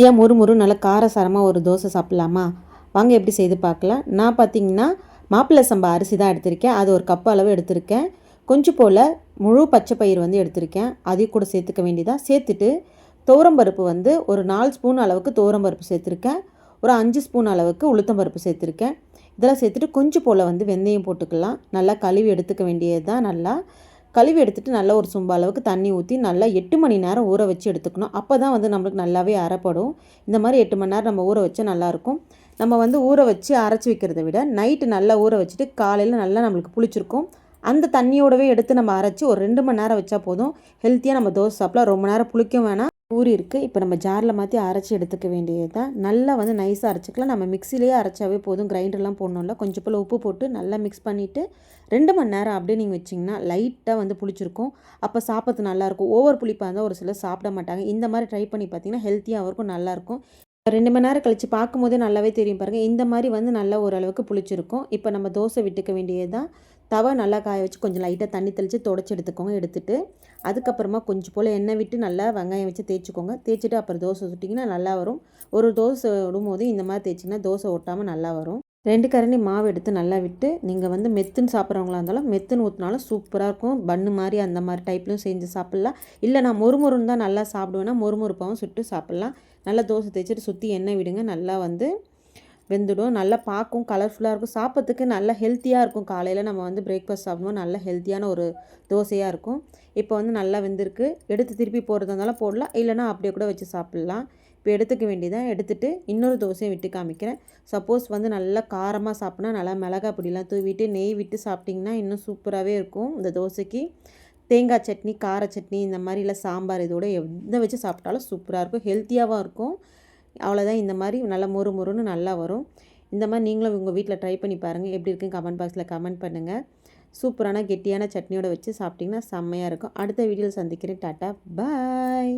ஹெல்த்தியாக முறு நல்லா நல்ல காரசாரமாக ஒரு தோசை சாப்பிட்லாமா? வாங்க எப்படி செய்து பார்க்கலாம். நான் பார்த்தீங்கன்னா மாப்பிள்ளை சம்பா அரிசி தான் எடுத்திருக்கேன். அது ஒரு கப் அளவு எடுத்திருக்கேன். கொஞ்சம் போல் முழு பச்சை பயிர் வந்து எடுத்திருக்கேன். அதையும் கூட சேர்த்துக்க வேண்டியதாக சேர்த்துட்டு துவரம்பருப்பு வந்து ஒரு நாலு ஸ்பூன் அளவுக்கு துவரம்பருப்பு சேர்த்துருக்கேன். ஒரு அஞ்சு ஸ்பூன் அளவுக்கு உளுத்தம்பருப்பு சேர்த்துருக்கேன். இதெல்லாம் சேர்த்துட்டு கொஞ்சம் போல் வந்து வெந்தயம் போட்டுக்கலாம். நல்லா கழுவி எடுத்துக்க வேண்டியது தான் நல்லா. கழுவி எடுத்துட்டு நல்லா ஒரு சும்பா அளவுக்கு தண்ணி ஊற்றி நல்லா எட்டு மணி நேரம் ஊற வச்சு எடுத்துக்கணும். அப்போ தான் வந்து நம்மளுக்கு நல்லாவே அரைப்படும். இந்த மாதிரி எட்டு மணி நேரம் நம்ம ஊற வச்சா நல்லாயிருக்கும். நம்ம வந்து ஊற வச்சு அரைச்சி வைக்கிறத விட நைட்டு நல்லா ஊற வச்சுட்டு காலையில் நல்லா நம்மளுக்கு புளிச்சிருக்கும். அந்த தண்ணியோடவே எடுத்து நம்ம அரைச்சி ஒரு ரெண்டு மணி நேரம் வச்சா போதும். ஹெல்த்தியாக நம்ம தோசை சாப்பிட்லாம். ரொம்ப நேரம் புளிக்கும் வேணாம். ஊறி இருக்குது இப்போ நம்ம ஜாரில் மாற்றி அரைச்சி எடுத்துக்க வேண்டியது தான் நல்லா வந்து நைஸாக அரைச்சிக்கலாம். நம்ம மிக்சிலேயே அரைச்சாவே போதும். கிரைண்டர்லாம் போடணும்ல கொஞ்சம் போல் உப்பு போட்டு நல்லா மிக்ஸ் பண்ணிவிட்டு ரெண்டு மணி நேரம் அப்படியே நீங்கள் வச்சிங்கன்னா லைட்டாக வந்து புளிச்சிருக்கும். அப்போ சாப்பிட்றது நல்லாயிருக்கும் ஓவர் புளிப்பாக இருந்தால் ஒரு சிலர் சாப்பிட மாட்டாங்க. இந்த மாதிரி ட்ரை பண்ணி பார்த்தீங்கன்னா ஹெல்த்தியாக இருக்கும் நல்லாயிருக்கும் ரெண்டு மணி நேரம் கழித்து பார்க்கும்போதே நல்லாவே தெரியும் பாருங்கள் இந்த மாதிரி வந்து நல்லா ஓரளவுக்கு புளிச்சிருக்கும். இப்போ நம்ம தோசை விட்டுக்க வேண்டியது தான் தவை நல்லா காய வச்சு கொஞ்சம் லைட்டாக தண்ணி தெளித்து தொடச்சி எடுத்துக்கோங்க எடுத்துட்டு. அதுக்கப்புறமா கொஞ்சம் போல் எண்ணெய் விட்டு நல்லா வெங்காயம் வச்சு தேய்ச்சிக்கோங்க. தேய்ச்சிட்டு அப்புறம் தோசை சுட்டிங்கன்னா நல்லா வரும். ஒரு தோசை விடும்போது இந்த மாதிரி தேய்ச்சிங்கன்னா தோசை ஒட்டாமல் நல்லா வரும். ரெண்டு கரண்டி மாவு எடுத்து நல்லா விட்டு நீங்கள் வந்து மெத்துன்னு சாப்பிட்றவங்களா இருந்தாலும் மெத்துன்னு ஊற்றினாலும் சூப்பராக இருக்கும். பன்னு மாதிரி அந்த மாதிரி டைப்லையும் செஞ்சு சாப்பிட்லாம். இல்லை நான் மொறுமொறுன்னு தான் நல்லா சாப்பிடுவேன்னா மொறுமொறுப்பாகவும் சுட்டு சாப்பிட்லாம். நல்லா தோசை தேய்ச்சிட்டு சுற்றி எண்ணெய் விடுங்க. நல்லா வந்து வெந்துடும். நல்லா பார்க்கும் கலர்ஃபுல்லாக இருக்கும். சாப்பிட்றதுக்கு நல்லா ஹெல்த்தியாக இருக்கும். காலையில் நம்ம வந்து பிரேக்ஃபாஸ்ட் சாப்பிடுவோம் நல்ல ஹெல்த்தியான ஒரு தோசையாக இருக்கும். இப்போ வந்து நல்லா வெந்திருக்கு. எடுத்து திருப்பி போடுறதா இருந்தாலும் போடலாம். இல்லைனா அப்படியே கூட வச்சு சாப்பிட்லாம். இப்போ எடுத்துக்க வேண்டியதான் எடுத்துகிட்டு இன்னொரு தோசையை விட்டு காமிக்கிறேன். சப்போஸ் வந்து நல்லா காரமாக சாப்பிட்னா நல்லா மிளகா பொடிலாம் தூவிட்டு நெய் விட்டு சாப்பிட்டிங்கன்னா இன்னும் சூப்பராகவே இருக்கும் இந்த தோசைக்கு. தேங்காய் சட்னி கார சட்னி இந்த மாதிரி இல்லை சாம்பார் இதோட எந்த வச்சு சாப்பிட்டாலும் சூப்பராக இருக்கும் ஹெல்த்தியாகவும் இருக்கும். அவ்வளோதான் இந்த மாதிரி நல்லா மொறு மொறுன்னு நல்லா வரும். இந்த மாதிரி நீங்களும் உங்கள் வீட்டில் ட்ரை பண்ணி பாருங்கள் எப்படி இருக்குன்னு கமெண்ட் பாக்ஸில் கமெண்ட் பண்ணுங்கள் சூப்பரான கெட்டியான சட்னியோட வச்சு சாப்பிட்டிங்கன்னா செம்மையாக இருக்கும். அடுத்த வீடியோவில் சந்திக்கிறேன். டாட்டா. பாய்